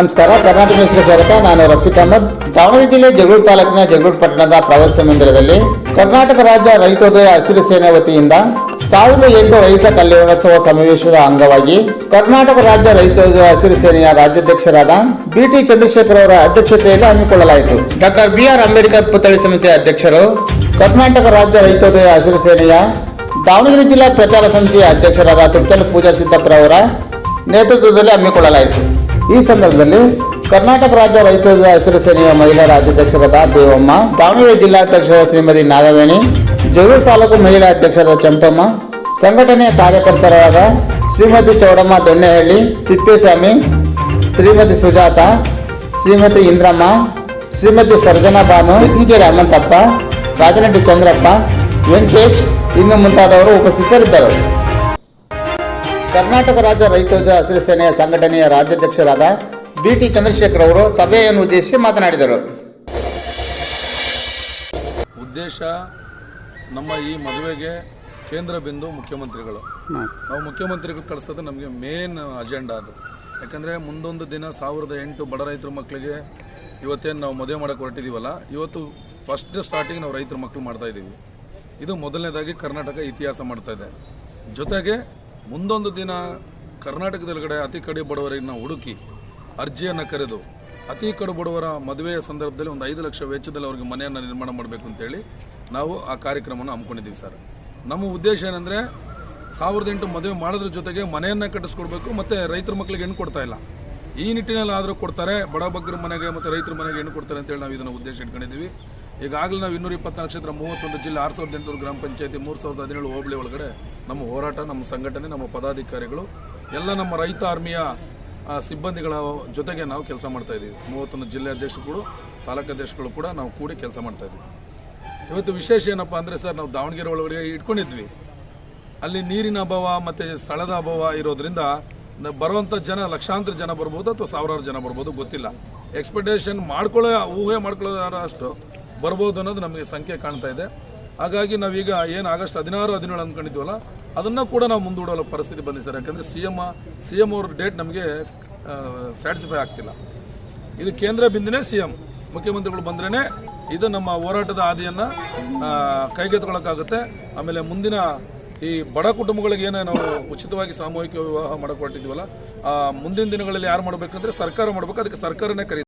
ನಮಸ್ಕಾರ, ಕರ್ನಾಟಕ ನ್ಯೂಸ್ಗೆ ಸ್ವಾಗತ. ನಾನು ರಫೀಕ್ ಅಹಮದ್. ದಾವಣಗೆರೆ ಜಿಲ್ಲೆ ಜಗಳೂರು ತಾಲೂಕಿನ ಜಗಳೂರು ಪಟ್ಟಣದ ಪ್ರವಾಸಿ ಮಂದಿರದಲ್ಲಿ ಕರ್ನಾಟಕ ರಾಜ್ಯ ರೈತೋದಯ ಹಸಿರು ಸೇನೆ ವತಿಯಿಂದ ಸಾವಿರದ ಎಂಟು ರೈತ ಕಲ್ಯಾಣೋತ್ಸವ ಸಮಾವೇಶದ ಅಂಗವಾಗಿ ಕರ್ನಾಟಕ ರಾಜ್ಯ ರೈತೋದಯ ಹಸಿರು ಸೇನೆಯ ರಾಜ್ಯಾಧ್ಯಕ್ಷರಾದ ಬಿಟಿ ಚಂದ್ರಶೇಖರ್ ಅವರ ಅಧ್ಯಕ್ಷತೆಯಲ್ಲಿ ಹಮ್ಮಿಕೊಳ್ಳಲಾಯಿತು. ಡಾಕ್ಟರ್ ಬಿಆರ್ ಅಂಬೇಡ್ಕರ್ ಪುತ್ಥಳಿ ಸಮಿತಿ ಅಧ್ಯಕ್ಷರು ಕರ್ನಾಟಕ ರಾಜ್ಯ ರೈತೋದಯ ಹಸಿರು ಸೇನೆಯ ದಾವಣಗೆರೆ ಜಿಲ್ಲಾ ಪ್ರಚಾರ ಸಮಿತಿಯ ಅಧ್ಯಕ್ಷರಾದ ತುಪ್ಪಲ್ ಪೂಜಾ ಸಿದ್ದಪ್ಪ ಅವರ ನೇತೃತ್ವದಲ್ಲಿ ಹಮ್ಮಿಕೊಳ್ಳಲಾಯಿತು. ಈ ಸಂದರ್ಭದಲ್ಲಿ ಕರ್ನಾಟಕ ರಾಜ್ಯ ರೈತ ಹಸಿರು ಸೇನೆಯ ಮಹಿಳಾ ರಾಜ್ಯಾಧ್ಯಕ್ಷರಾದ ದೇವಮ್ಮ, ದಾವಣಗೆರೆ ಜಿಲ್ಲಾಧ್ಯಕ್ಷರ ಶ್ರೀಮತಿ ನಾಗವೇಣಿ ಜಗಳೂರು ತಾಲೂಕು ಮಹಿಳಾ ಅಧ್ಯಕ್ಷರ ಚಂಪಮ್ಮ, ಸಂಘಟನೆಯ ಕಾರ್ಯಕರ್ತರಾದ ಶ್ರೀಮತಿ ಚೌಡಮ್ಮ ದೊಣ್ಣೆಹಳ್ಳಿ, ತಿಪ್ಪೇಸ್ವಾಮಿ, ಶ್ರೀಮತಿ ಸುಜಾತ, ಶ್ರೀಮತಿ ಇಂದ್ರಮ್ಮ, ಶ್ರೀಮತಿ ಸರ್ಜನಾ ಬಾನು ಯತ್ನಿಕೇರಿ ಹನುಮಂತಪ್ಪ ರಾಜನಟ್ಟಿ ಚಂದ್ರಪ್ಪ, ವೆಂಕಟೇಶ್, ಇನ್ನು ಮುಂತಾದವರು ಉಪಸ್ಥಿತರಿದ್ದರು. ಕರ್ನಾಟಕ ರಾಜ್ಯ ರೈತೋದ್ಯ ಹಸಿರು ಸೇನೆಯ ಸಂಘಟನೆಯ ರಾಜ್ಯಾಧ್ಯಕ್ಷರಾದ ಬಿ ಟಿ ಚಂದ್ರಶೇಖರ್ ಅವರು ಸಭೆಯನ್ನು ಉದ್ದೇಶಿಸಿ ಮಾತನಾಡಿದರು. ಉದ್ದೇಶ ನಮ್ಮ ಈ ಮದುವೆಗೆ ಕೇಂದ್ರ ಬಿಂದು ಮುಖ್ಯಮಂತ್ರಿಗಳು. ನಾವು ಮುಖ್ಯಮಂತ್ರಿಗಳು ಕಳಿಸೋದು ನಮಗೆ ಮೇನ್ ಅಜೆಂಡಾ ಅದು. ಯಾಕಂದರೆ ಮುಂದೊಂದು ದಿನ ಸಾವಿರದ ಎಂಟು ಬಡ ರೈತರ ಮಕ್ಕಳಿಗೆ ಇವತ್ತೇನು ನಾವು ಮದುವೆ ಮಾಡೋಕೆ ಹೊರಟಿದ್ದೀವಲ್ಲ ಇವತ್ತು ಫಸ್ಟ್ ಸ್ಟಾರ್ಟಿಂಗ್ ನಾವು ರೈತರ ಮಕ್ಕಳು ಮಾಡ್ತಾ ಇದ್ದೀವಿ ಇದು ಮೊದಲನೇದಾಗಿ ಕರ್ನಾಟಕ ಇತಿಹಾಸ ಮಾಡ್ತಾ ಜೊತೆಗೆ ಮುಂದೊಂದು ದಿನ ಕರ್ನಾಟಕದೊಳಗಡೆ ಅತಿ ಕಡೆ ಬಡವರಿಗೆ ನಾವು ಹುಡುಕಿ ಅರ್ಜಿಯನ್ನು ಕರೆದು, ಅತಿ ಕಡು ಬಡವರ ಮದುವೆಯ ಸಂದರ್ಭದಲ್ಲಿ ಒಂದು ಐದು ಲಕ್ಷ ವೆಚ್ಚದಲ್ಲಿ ಅವ್ರಿಗೆ ಮನೆಯನ್ನು ನಿರ್ಮಾಣ ಮಾಡಬೇಕು ಅಂತೇಳಿ ನಾವು ಆ ಕಾರ್ಯಕ್ರಮವನ್ನು ಹಮ್ಮಿಕೊಂಡಿದ್ದೀವಿ ಸರ್. ನಮ್ಮ ಉದ್ದೇಶ ಏನಂದರೆ, ಸಾವಿರದ ಎಂಟು ಮದುವೆ ಮಾಡೋದ್ರ ಜೊತೆಗೆ ಮನೆಯನ್ನು ಕಟ್ಟಿಸ್ಕೊಡ್ಬೇಕು ಮತ್ತು ರೈತರ ಮಕ್ಕಳಿಗೆ ಹೆಣ್ಣು ಕೊಡ್ತಾ ಇಲ್ಲ. ಈ ನಿಟ್ಟಿನಲ್ಲಿ ಆದರೂ ಕೊಡ್ತಾರೆ, ಬಡ ಬಗ್ಗರ ಮನೆಗೆ ಮತ್ತು ರೈತರ ಮನೆಗೆ ಹೆಣ್ಣು ಕೊಡ್ತಾರೆ ಅಂತೇಳಿ ನಾವು ಇದನ್ನು ಉದ್ದೇಶ ಇಟ್ಕೊಂಡಿದ್ದೀವಿ. ಈಗಾಗಲೇ ನಾವು ಇನ್ನೂರ ಇಪ್ಪತ್ನಾಲ್ಕು ಕ್ಷೇತ್ರ, ಮೂವತ್ತೊಂದು ಜಿಲ್ಲೆ, ಆರು ಸಾವಿರದ ಎಂಟುನೂರು ಗ್ರಾಮ ಪಂಚಾಯತಿ, ಮೂರು ಸಾವಿರದ ಹದಿನೇಳು ಹೋಬಳಿ ಒಳಗಡೆ ನಮ್ಮ ಹೋರಾಟ, ನಮ್ಮ ಸಂಘಟನೆ, ನಮ್ಮ ಪದಾಧಿಕಾರಿಗಳು, ಎಲ್ಲ ನಮ್ಮ ರೈತ ಆರ್ಮಿಯ ಸಿಬ್ಬಂದಿಗಳ ಜೊತೆಗೆ ನಾವು ಕೆಲಸ ಮಾಡ್ತಾ ಇದ್ದೀವಿ. ಮೂವತ್ತೊಂದು ಜಿಲ್ಲೆ ಅಧ್ಯಕ್ಷಗಳು ತಾಲೂಕು ಅಧ್ಯಕ್ಷಗಳು ಕೂಡ ನಾವು ಕೂಡಿ ಕೆಲಸ ಮಾಡ್ತಾ ಇದ್ದೀವಿ. ಇವತ್ತು ವಿಶೇಷ ಏನಪ್ಪ ಅಂದರೆ ಸರ್, ನಾವು ದಾವಣಗೆರೆ ಒಳಗಡೆ ಇಟ್ಕೊಂಡಿದ್ವಿ. ಅಲ್ಲಿ ನೀರಿನ ಅಭಾವ ಮತ್ತು ಸ್ಥಳದ ಅಭಾವ ಇರೋದ್ರಿಂದ ಬರುವಂಥ ಜನ, ಲಕ್ಷಾಂತರ ಜನ ಬರ್ಬೋದು ಅಥವಾ ಸಾವಿರಾರು ಜನ ಬರ್ಬೋದು ಗೊತ್ತಿಲ್ಲ. ಎಕ್ಸ್ಪೆಕ್ಟೇಷನ್ ಮಾಡ್ಕೊಳ್ಳೋ, ಊಹೆ ಮಾಡ್ಕೊಳ್ಳೋ ಅಷ್ಟು ಬರ್ಬೋದು ಅನ್ನೋದು ನಮಗೆ ಸಂಖ್ಯೆ ಕಾಣ್ತಾ ಇದೆ. ಹಾಗಾಗಿ ನಾವೀಗ ಏನು ಆಗಸ್ಟ್ ಹದಿನಾರು, ಹದಿನೇಳು ಅಂದ್ಕೊಂಡಿದ್ವಲ್ಲ ಅದನ್ನು ಕೂಡ ನಾವು ಮುಂದೂಡಲು ಪರಿಸ್ಥಿತಿ ಬಂದಿದೆ. ಸರ್ ಯಾಕಂದರೆ ಸಿ ಎಂ ಸಿ ಎಂ ಅವ್ರ ಡೇಟ್ ನಮಗೆ ಸ್ಯಾಟಿಸ್ಫೈ ಆಗ್ತಿಲ್ಲ. ಇದು ಕೇಂದ್ರ ಬಿಂದಿನೇ ಸಿ ಎಂ ಮುಖ್ಯಮಂತ್ರಿಗಳು ಬಂದ್ರೇ ಇದು ನಮ್ಮ ಹೋರಾಟದ ಹಾದಿಯನ್ನು ಕೈಗೆತ್ಕೊಳ್ಳೋಕ್ಕಾಗುತ್ತೆ ಆಮೇಲೆ ಮುಂದಿನ ಈ ಬಡ ಕುಟುಂಬಗಳಿಗೆ ಏನೇ ನಾವು ಉಚಿತವಾಗಿ ಸಾಮೂಹಿಕ ವಿವಾಹ ಮಾಡಿಕೊಟ್ಟಿದ್ವಲ್ಲ ಮುಂದಿನ ದಿನಗಳಲ್ಲಿ ಯಾರು ಮಾಡಬೇಕಂದ್ರೆ ಸರ್ಕಾರ ಮಾಡಬೇಕು. ಅದಕ್ಕೆ ಸರ್ಕಾರನೇ ಕರೀತಾರೆ.